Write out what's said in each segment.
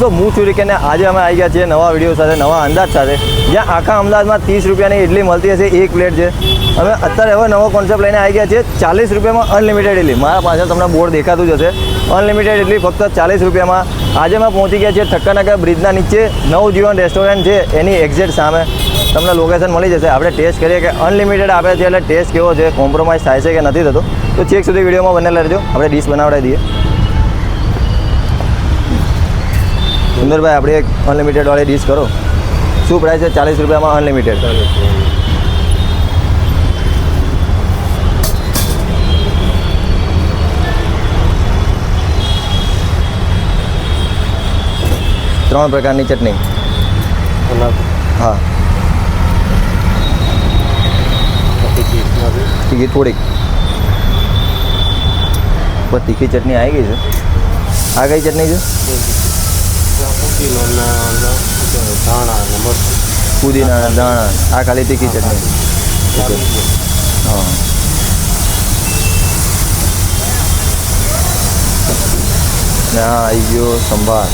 તો હું છું કે આજે અમે આવી ગયા છીએ નવા વીડિયો સાથે, નવા અંદાજ સાથે. જ્યાં આખા અમદાવાદમાં ત્રીસ રૂપિયાની ઇડલી મળતી હશે, એક પ્લેટ છે. અમે અત્યારે હવે નવો કોન્સેપ્ટ લઈને આવી ગયા છીએ, ચાલીસ રૂપિયામાં અનલિમિટેડ ઇડલી મારા પાછળ તમને બોર્ડ દેખાતું જ હશે. અનલિમિટેડ ઇડલી ફક્ત ચાલીસ રૂપિયામાં. આજે અમે પહોંચી ગયા છીએ ઠક્કરનગર બ્રિજના નીચે, નવજીવન રેસ્ટોરન્ટ છે, એની એક્ઝેક્ટ સામે. તમને લોકેશન મળી જશે. આપણે ટેસ્ટ કરીએ કે અનલિમિટેડ આપે છે, એટલે ટેસ્ટ કેવો છે કોમ્પ્રોમાઇઝ થાય છે કે નથી થતો. તો ચેક સુધી વિડીયોમાં બનેલા રહેજો. આપણે ડીશ બનાવડાવી દઈએ. સુંદરભાઈ, આપણે એક અનલિમિટેડ વાળી ડીશ કરો. શું પ્રાઇસ છે? ચાલીસ રૂપિયામાં અનલિમિટેડ ત્રણ પ્રકારની ચટણી. હા. તીખી થોડીક. પણ તીખી ચટણી આવી ગઈ છે. આ કઈ ચટણી છે? પુદીના દાણા આ ખાલી તીખી ચટણી ઓકે હા ને આ આવી ગયો સંભાર.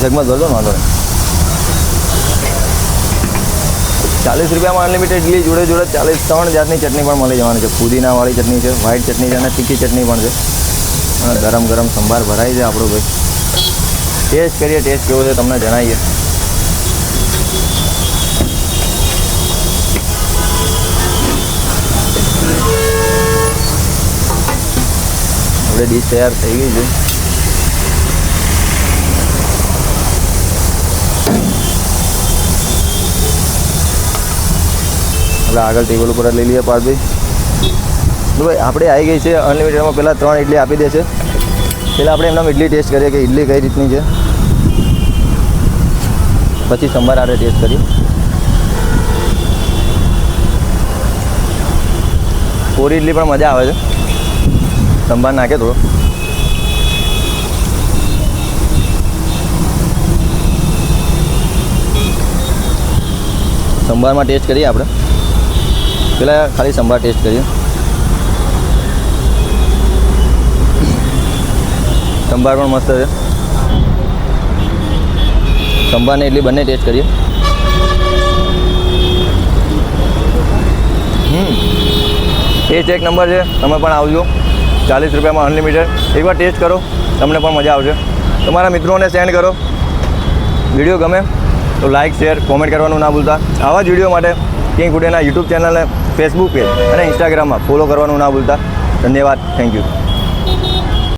જગમત ભરજો ને વાંધો નહીં ચાલીસ રૂપિયામાં અનલિમિટેડ ઇડલી જોડે જોડે ચાલીસ ત્રણ જાતની ચટણી પણ મળી જવાની છે. પુદીનાવાળી ચટણી છે વ્હાઈટ ચટણી છે અને તીખી ચટણી પણ છે. અને ગરમ ગરમ સંભાર ભરાઈ છે આપણું ભાઈ. ટેસ્ટ કરીએ, ટેસ્ટ કેવો છે તમને જણાવીએ. આપણે ડીશ તૈયાર થઈ ગઈ છે. આપણે આગળ ટેબલ ઉપર લઈ લઈએ પાર્થભાઈ. તો ભાઈ, આપણે આવી ગઈ છે અનલિમિટેડમાં પહેલાં ત્રણ ઇડલી આપી દે છે. પહેલાં આપણે એમના ઇડલી ટેસ્ટ કરીએ કે ઇડલી કઈ રીતની છે. પછી સંભાર આપણે ટેસ્ટ કરીએ. કોરી ઇડલી પણ મજા આવે છે. સંભાર નાખે થોડો. સંભારમાં ટેસ્ટ કરીએ આપણે. પહેલાં ખાલી સંભાર ટેસ્ટ કરીએ. સંભાર પણ મસ્ત છે. સંભારને એટલી બંને ટેસ્ટ કરીએ. હમ. ટેસ્ટ એક નંબર છે. તમે પણ આવજો. ચાલીસ રૂપિયામાં અનલિમિટેડ એકવાર ટેસ્ટ કરો. તમને પણ મજા આવશે. તમારા મિત્રોને સેન્ડ કરો. વીડિયો ગમે તો લાઇક શેર કોમેન્ટ કરવાનું ના ભૂલતા. આવા જ વીડિયો માટે કિંગ ફૂડેના યુટ્યુબ ચેનલને ફેસબુક પેજ અને ઇન્સ્ટાગ્રામમાં ફોલો કરવાનું ના ભૂલતા. ધન્યવાદ. Thank you